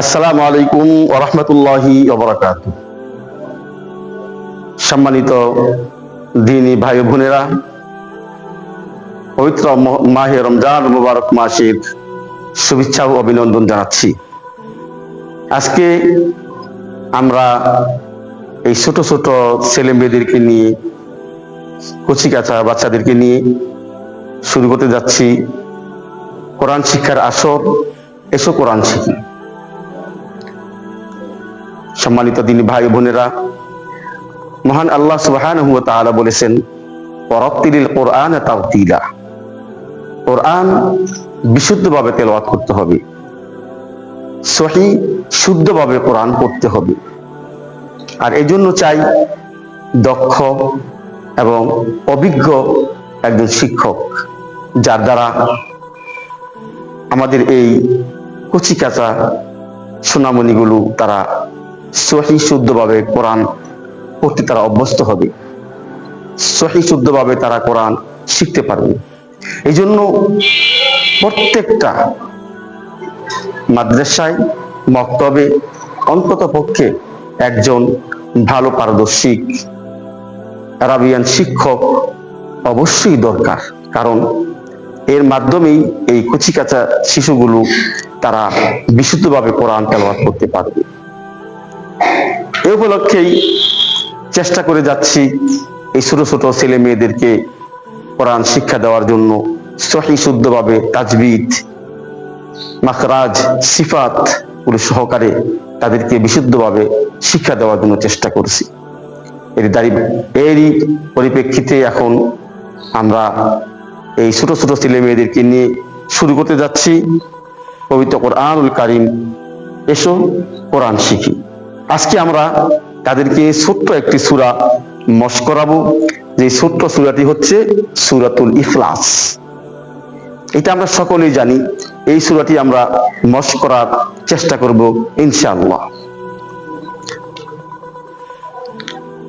আসসালামু আলাইকুম ওরহমতুল্লাহি সম্মানিত দিনী ভাই বোনেরা, পবিত্র মাহে রমজান মুবারক মাসের শুভেচ্ছা ও অভিনন্দন জানাচ্ছি। আজকে আমরা এই ছোট ছোট ছেলে মেয়েদেরকে নিয়ে কচি কাঁচা বাচ্চাদেরকে নিয়ে শুরু করতে যাচ্ছি। কোরআন শিক্ষার আসর এসো কোরআন শিখি। সম্মানিত দিনী ভাই বোনেরা, মহান আল্লাহ তাআলা বলেছেন, ওয়ারাত্তিলিল কোরআন তারতিলা। কোরআন বিশুদ্ধভাবে করতে হবে। সহি, শুদ্ধভাবে কোরআন পড়তে হবে। আর এই জন্য চাই দক্ষ এবং অভিজ্ঞ একজন শিক্ষক, যার দ্বারা আমাদের এই কচি কাঁচা সোনামণিগুলো তারা সহি শুদ্ধভাবে কোরআন পড়তে তারা অভ্যস্ত হবে। সহি শুদ্ধভাবে তারা কোরআন শিখতে পারবে। এই জন্য প্রত্যেকটা মাদ্রাসায় মক্তবে অন্তত পক্ষে একজন ভালো পারদর্শিক আরাবিয়ান শিক্ষক অবশ্যই দরকার। কারণ এর মাধ্যমেই এই কচিকাচা শিশুগুলো তারা বিশুদ্ধভাবে কোরআন তেলাওয়াত করতে পারবে। এ উপলক্ষেই চেষ্টা করে যাচ্ছি এই ছোট ছোট ছেলে মেয়েদেরকে কোরআন শিক্ষা দেওয়ার জন্য সহি শুদ্ধভাবে তাজবিদ, মাখরাজ, সিফাত পুরো সহকারে তাদেরকে বিশুদ্ধভাবে শিক্ষা দেওয়ার জন্য চেষ্টা করছি। এর দাঁড়ি এরই পরিপ্রেক্ষিতে এখন আমরা এই ছোট ছোট ছেলে মেয়েদেরকে নিয়ে শুরু করতে যাচ্ছি। পবিত্র কোরআনুল কারিম। এসো, কোরআন শিখি। আজকে আমরা তাদেরকে ছোট্ট একটি সূরা মশ করাবো। যে ছোট্ট সূরাটি হচ্ছে সুরাতুল ইখলাস। এটা আমরা সকলেই জানি। এই সূরাটি আমরা মশ করার চেষ্টা করব, ইনশাআল্লাহ।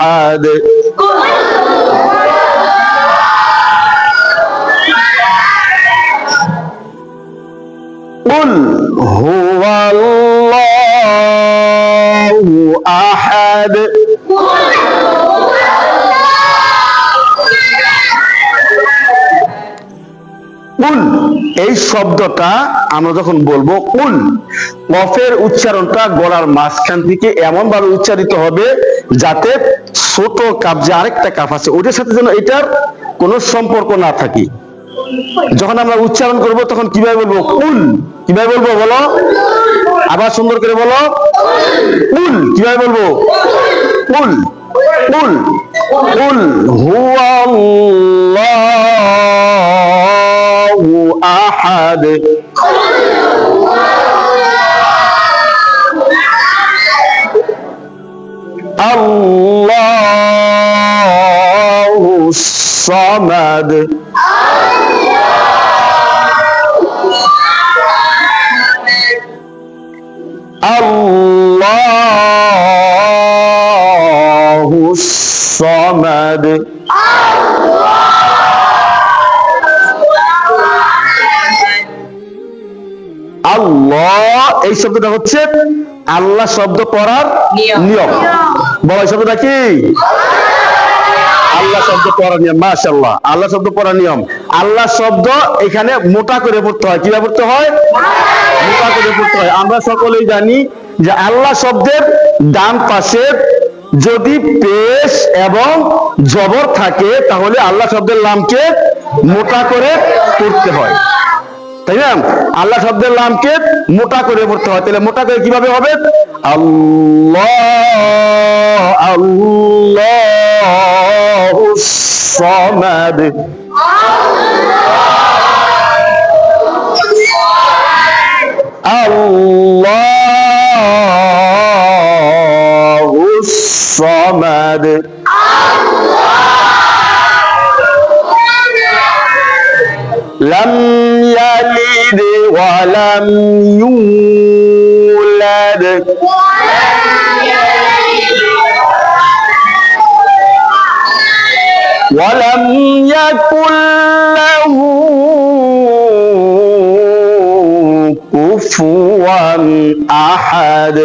أحد قل هو الله أحد কুল এই শব্দটা আমরা যখন বলবো কুল কফের উচ্চারণটা গলার মাঝখান থেকে এমন ভাবে উচ্চারিত হবে যাতে ছোট কাপ যে আরেকটা কাপ আছে ওটার সাথে যেন এটার কোনো সম্পর্ক না থাকে। যখন আমরা উচ্চারণ করব, তখন কীভাবে বলব? কুল। কীভাবে বলব? বলো। আবার সুন্দর করে বলো। কুল। কীভাবে বলব? কুল। কুল। কুল। হুয়াল্লাহু আহাদ। আল্লাহু সামাদ الله الصمد আল্লাহ এই শব্দটা হচ্ছে আল্লাহ শব্দ পড়ার নিয়ম। নিয়ম বলো এই শব্দটা কি আল্লাহ শব্দ পড়ার নিয়ম মাশাল্লাহ আল্লাহ শব্দ পড়ার নিয়ম। আল্লাহ শব্দ এখানে মোটা করে পড়তে হয়। কীভাবে পড়তে হয়? মোটা করে পড়তে হয়। আমরা সকলেই জানি যে আল্লাহ শব্দের ডান পাশে যদি পেশ এবং জবর থাকে, তাহলে আল্লাহ শব্দের নামকে মোটা করে পড়তে হয়। তাই না? আল্লাহ শব্দের নামকে মোটা করে পড়তে হয়। তাহলে মোটা করে কীভাবে হবে? আল্লাহ আল্লাহ। الله الصمد. الله الصمد. لم يلد ولم يولد. ولم يكن له كفوا أحد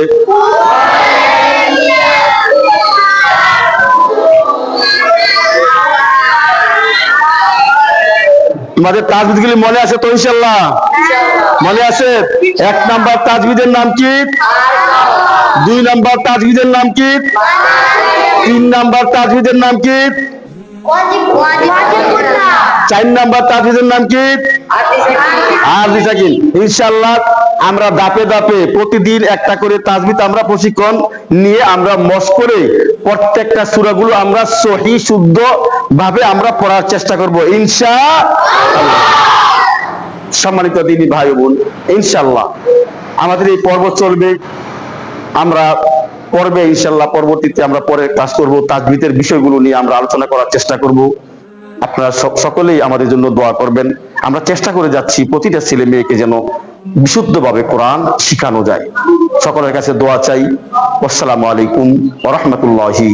তোমাদের তাজবিদগুলি মনে আছে তো ইনশাল্লাহ মনে আছে এক নাম্বার তাজবিদের নাম কি দুই নাম্বার তাজবিদের নাম কি তিন নাম্বার তাজবিদের নাম কি চার নাম্বার তাজবিদের নাম কি? আর সাকিন ইনশাল্লাহ আমরা দাপে দাপে প্রতিদিন একটা করে তাজবিদ আমরা প্রশিক্ষণ নিয়ে আমরা মস করে প্রত্যেকটা সূরাগুলো আমরা সহি, শুদ্ধ ভাবে আমরা পড়ার চেষ্টা করব। ইনশা সম্মানিত দিনী ভাই বোন ইনশাল্লাহ আমাদের এই পর্ব চলবে। আমরা পর্বে ইনশাল্লাহ পরবর্তীতে আমরা পরে কাজ করব তাজবিতের বিষয়গুলো নিয়ে আমরা আলোচনা করার চেষ্টা করব। আপনারা সকলেই আমাদের জন্য দোয়া করবেন। আমরা চেষ্টা করে যাচ্ছি প্রতিটা ছেলে মেয়েকে যেন বিশুদ্ধভাবে কোরআন শিখানো যায়। সকলের কাছে দোয়া চাই। আসসালামু আলাইকুম ওরহমতুল্লাহি